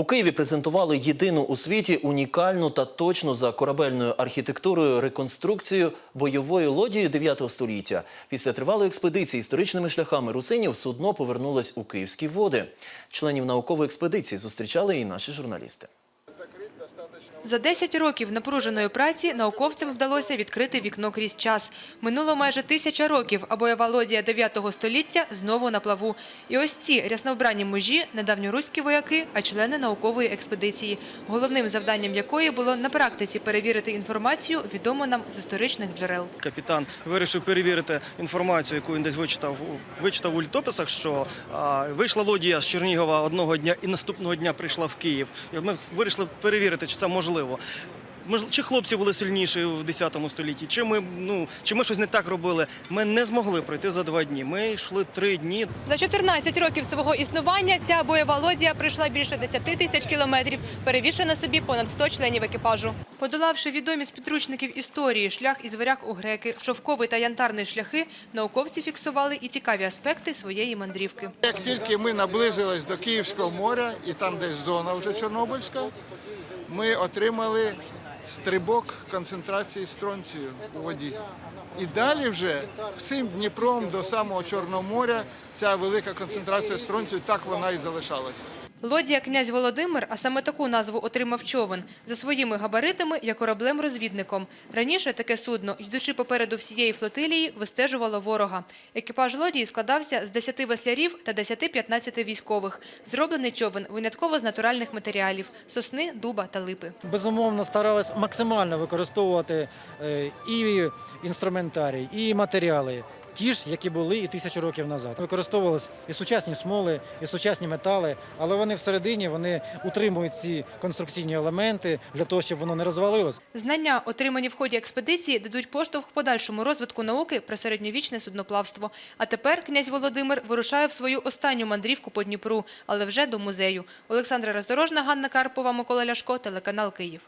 У Києві презентували єдину у світі унікальну та точну за корабельною архітектурою реконструкцію бойової лодії 9 століття. Після тривалої експедиції історичними шляхами русинів судно повернулось у київські води. Членів наукової експедиції зустрічали і наші журналісти. За 10 років напруженої праці науковцям вдалося відкрити вікно крізь час. Минуло майже тисяча років, а бойова лодія 9 століття знову на плаву. І ось ці рясновбрані мужі – не давньоруські вояки, а члени наукової експедиції, головним завданням якої було на практиці перевірити інформацію, відому нам з історичних джерел. Капітан вирішив перевірити інформацію, яку він десь вичитав, вичитав у літописах, що а, вийшла лодія з Чернігова одного дня і наступного дня прийшла в Київ. І ми вирішили перевірити, чи це можливо. Мож- Чи хлопці були сильніші в 10 столітті, чи ми, ну, чи ми щось не так робили. Ми не змогли пройти за два дні. Ми йшли три дні. За 14 років свого існування ця бойова лодія пройшла більше 10 тисяч кілометрів, перевівши на собі понад 100 членів екіпажу. Подолавши відомі з підручників історії шлях із варяг у греки, шовковий та янтарний шляхи, науковці фіксували і цікаві аспекти своєї мандрівки. Як тільки ми наблизились до Київського моря, і там десь зона вже Чорнобильська, ми отримали стрибок концентрації стронцію у воді. І далі вже всім Дніпром до самого Чорного моря ця велика концентрація стронцію, так вона і залишалася. Лодія князь Володимир, а саме таку назву отримав човен, за своїми габаритами є кораблем-розвідником. Раніше таке судно, йдучи попереду всієї флотилії, вистежувало ворога. Екіпаж лодії складався з 10 веслярів та 10-15 військових. Зроблений човен винятково з натуральних матеріалів – сосни, дуба та липи. Безумовно, старались максимально використовувати е, і інструментарій, і матеріали. Ті ж, які були і тисячу років назад. Використовувались і сучасні смоли, і сучасні метали, але вони всередині вони утримують ці конструкційні елементи для того, щоб воно не розвалилось. Знання, отримані в ході експедиції, дадуть поштовх подальшому розвитку науки про середньовічне судноплавство. А тепер князь Володимир вирушає в свою останню мандрівку по Дніпру, але вже до музею. Олександра Роздорожна, Ганна Карпова, Микола Ляшко, телеканал Київ.